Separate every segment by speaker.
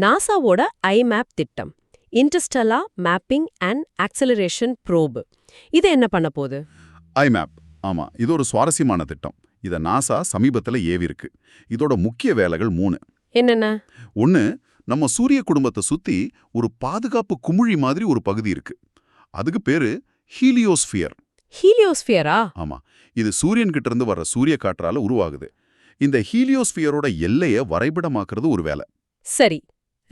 Speaker 1: நாசாவோட IMAP திட்டம் interstellar mapping and acceleration probe. இது என்ன பண்ண போகுது?
Speaker 2: ஐமேப் ஆமா இது ஒரு சுவாரஸ்யமான திட்டம். இத நாசா சமீபத்துல ஏவிருக்கு. இதோட முக்கிய வேலைகள் மூணு.
Speaker 1: என்னென்ன?
Speaker 2: ஒன்னு நம்ம சூரிய குடும்பத்தை சுத்தி ஒரு பாதுகாப்பு குமிழி மாதிரி ஒரு பகுதி இருக்கு. அதுக்கு பேரு ஹீலியோஸ்பியர்.
Speaker 1: ஹீலியோஸ்பியரா?
Speaker 2: ஆமா இது சூரியன் கிட்ட இருந்து வர்ற சூரிய காற்றால உருவாகுது. இந்த ஹீலியோஸ்பியரோட எல்லைய வரைபடமாக்குறது ஒரு வேலை.
Speaker 1: சரி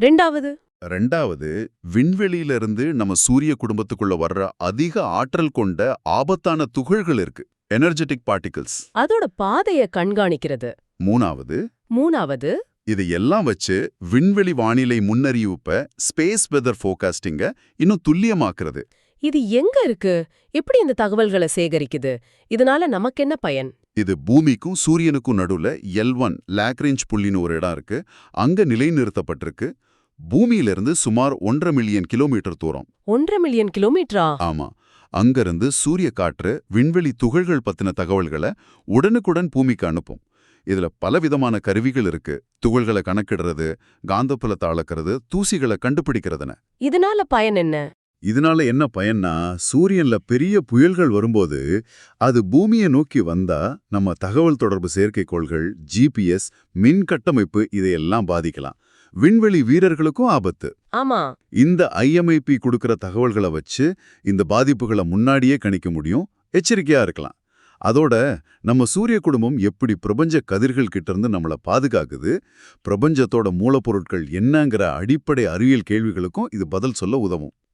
Speaker 1: ரெண்டாவது.
Speaker 2: ரெண்டாவது விண்வெளியில இருந்து நம்ம சூரிய குடும்பத்துக்குள்ள வர்ற அதிக ஆற்றல் கொண்ட ஆபத்தான துகள்கள் இருக்கு. எனர்ஜெட்டிக் பார்ட்டிகிள்ஸ்
Speaker 1: அதோட பாதைய கண்காணிக்கிறது.
Speaker 2: மூணாவது.
Speaker 1: மூணாவது.
Speaker 2: இது எல்லாம் வச்சு விண்வெளி வானிலை முன்னறிவிப்ப ஸ்பேஸ் வெதர் ஃபோகாஸ்டிங்க இன்னும் துல்லியமாக்குறது.
Speaker 1: இது எங்க இருக்கு? எப்படி இந்த தகவல்களை சேகரிக்குது? இதனால நமக்கு என்ன பயன்?
Speaker 2: இது பூமிக்கும் சூரியனுக்கும் நடுவுல எல் ஒன் லேக்ரேஞ்ச் புள்ளின்னு ஒரு இடம் இருக்கு. அங்க நிலைநிறுத்தப்பட்டிருக்கு. பூமியிலிருந்து சுமார் ஒன்றரை மில்லியன் கிலோமீட்டர் தூரம்.
Speaker 1: ஒன்றரை மில்லியன் கிலோமீட்டரா
Speaker 2: ஆமா. அங்கிருந்து சூரிய காற்று விண்வெளி துகள்கள் பத்தின தகவல்களை உடனுக்குடன் பூமிக்கு அனுப்பும். இதுல பலவிதமான கருவிகள் இருக்கு. துகள்களை கணக்கிடுறது காந்தப்புலத்தை அளக்கிறது தூசிகளை கண்டுபிடிக்கிறதுன்னு.
Speaker 1: இதனால பயன் என்ன?
Speaker 2: இதனால என்ன பயன்னா சூரியன்ல பெரிய புயல்கள் வரும்போது அது பூமியை நோக்கி வந்தா நம்ம தகவல் தொடர்பு செயற்கைக்கோள்கள் ஜிபிஎஸ் மின் கட்டமைப்பு இதையெல்லாம் பாதிக்கலாம். விண்வெளி வீரர்களுக்கும் ஆபத்து.
Speaker 1: ஆமா.
Speaker 2: இந்த ஐஎம்ஐபி கொடுக்கிற தகவல்களை வச்சு இந்த பாதிப்புகளை முன்னாடியே கணிக்க முடியும் எச்சரிக்கையா இருக்கலாம். அதோட நம்ம சூரிய குடும்பம் எப்படி பிரபஞ்ச கதிர்கள் கிட்ட இருந்து நம்மளை பாதுகாக்குது பிரபஞ்சத்தோட மூலப்பொருட்கள் என்னங்கிற அடிப்படை அறிவியல் கேள்விகளுக்கும் இது பதில் சொல்ல உதவும்.